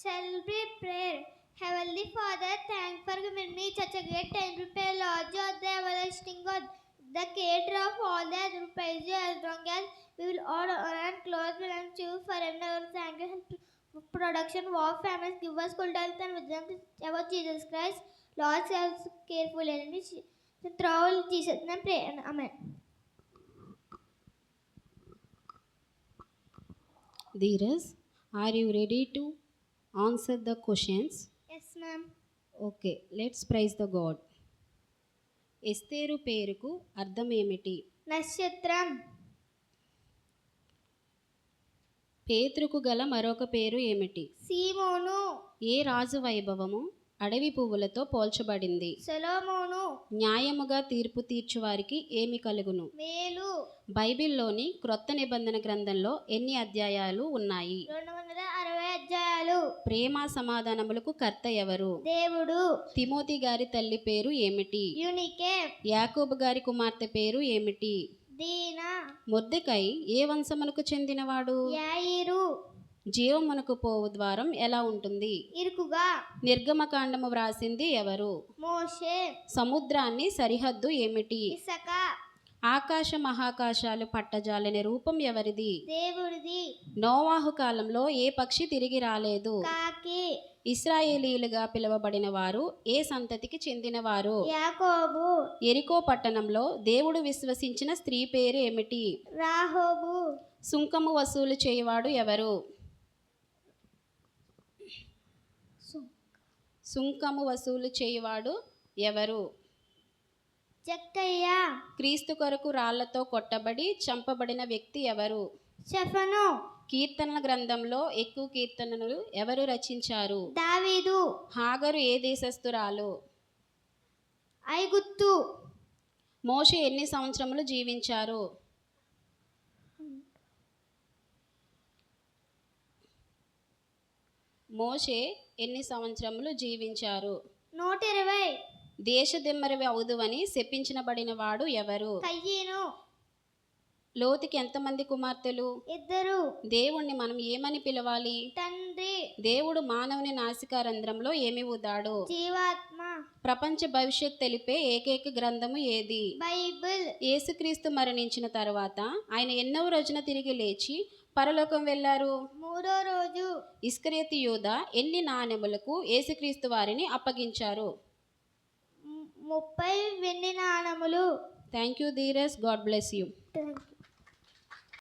Shall we pray? Heavenly Father, thank for giving me such a great time to pray, Lord God, the everlasting God, the creator of all praise you as long as we will all honor and clothe belong to you forever. Thank you. Production, war, families, give us good health and wisdom about Jesus Christ. Lord, save us carefully and we all Jesus' name pray. Amen. Dheeraj, are you ready to answer the questions? Yes, ma'am. Okay let's praise the God Esther పేరుకు అర్థం ఏమిటి నక్షత్రం. పేతృకు గల మరొక పేరు ఏమిటి? సీమోను. ఏ రాజు వైభవము? అడవి పువ్వులతో పోల్చబడింది. సొలోమోను. న్యాయముగా తీర్పు తీర్చువారికి ఏమి కలుగును? మేలు. బైబిల్లోని క్రొత్త నిబంధన గ్రంథంలో ఎన్ని అధ్యాయాలు ఉన్నాయి? రెండు ప్రేమ సమాధానములకు కర్త ఎవరు? దేవుడు. తిమోతి గారి తల్లి పేరు ఏమిటి? యునికే. యాకోబు గారి కుమార్తె పేరు ఏమిటి? దీన. మొర్దెకై ఏ వంశమునకు చెందినవాడు? యాయిరు. జీవమునకు పోవు ద్వారం ఎలా ఉంటుంది? ఇరుకుగా. నిర్గమకాండము వ్రాసింది ఎవరు? మోషే. సముద్రాన్ని సరిహద్దు ఏమిటి? ఇసక. ఆకాశ మహాకాశాలు పట్టజాలని రూపం ఎవరిది? దేవుడిది. నోవాహు కాలంలో ఏ పక్షి తిరిగి రాలేదు? కాకి. ఇస్రాయేలీలుగా పిలువబడిన వారు ఏ సంతతికి చెందినవారు? యాకోబు. ఎరికో పట్టణంలో దేవుడు విశ్వసించిన స్త్రీ పేరు ఏమిటి? రాహోబు. సుంకము వసూలు చేయవాడు ఎవరు? సుంకము వసూలు చేయవాడు ఎవరు? జక్కయ్య క్రీస్తు కొరకు రాళ్ళతో కొట్టబడి చంపబడిన వ్యక్తి ఎవరు? షఫను కీర్తనల గ్రంథంలో ఎక్కువ కీర్తనలు ఎవరు రచించారు? దావీదు. హాగరు ఏ దేశస్థురాలు? ఐగుత్తు మోషే ఎన్ని సంవత్సరములు జీవించారు? మోషే ఎన్ని సంవత్సరములు జీవించారు? నూట ఇరవై దేశదిమ్మరివి అవుదువని శపించబడిన వాడు ఎవరు? కయ్యను. లోతుకి ఎంతమంది కుమార్తెలు? ఇద్దరు. దేవుణ్ణి మనం ఏమని పిలవాలి? తండ్రి. దేవుడు మానవుని నాసికారంధ్రంలో ఏమి ఊదాడు? జీవాత్మ. ప్రపంచ భవిష్యత్ తెలిపే ఏకైక గ్రంథము ఏది? బైబిల్. యేసుక్రీస్తు మరణించిన తర్వాత ఆయన ఎన్నవ రోజున తిరిగి లేచి పరలోకం వెళ్ళారు? మూడో రోజు. ఇస్కరియతి యూద ఎన్ని నాణెములకు యేసుక్రీస్తు వారిని అప్పగించారు? ముప్పై వెండి నాణములు. థ్యాంక్ యూ ధీరస్ గాడ్ బ్లెస్ యూ Thank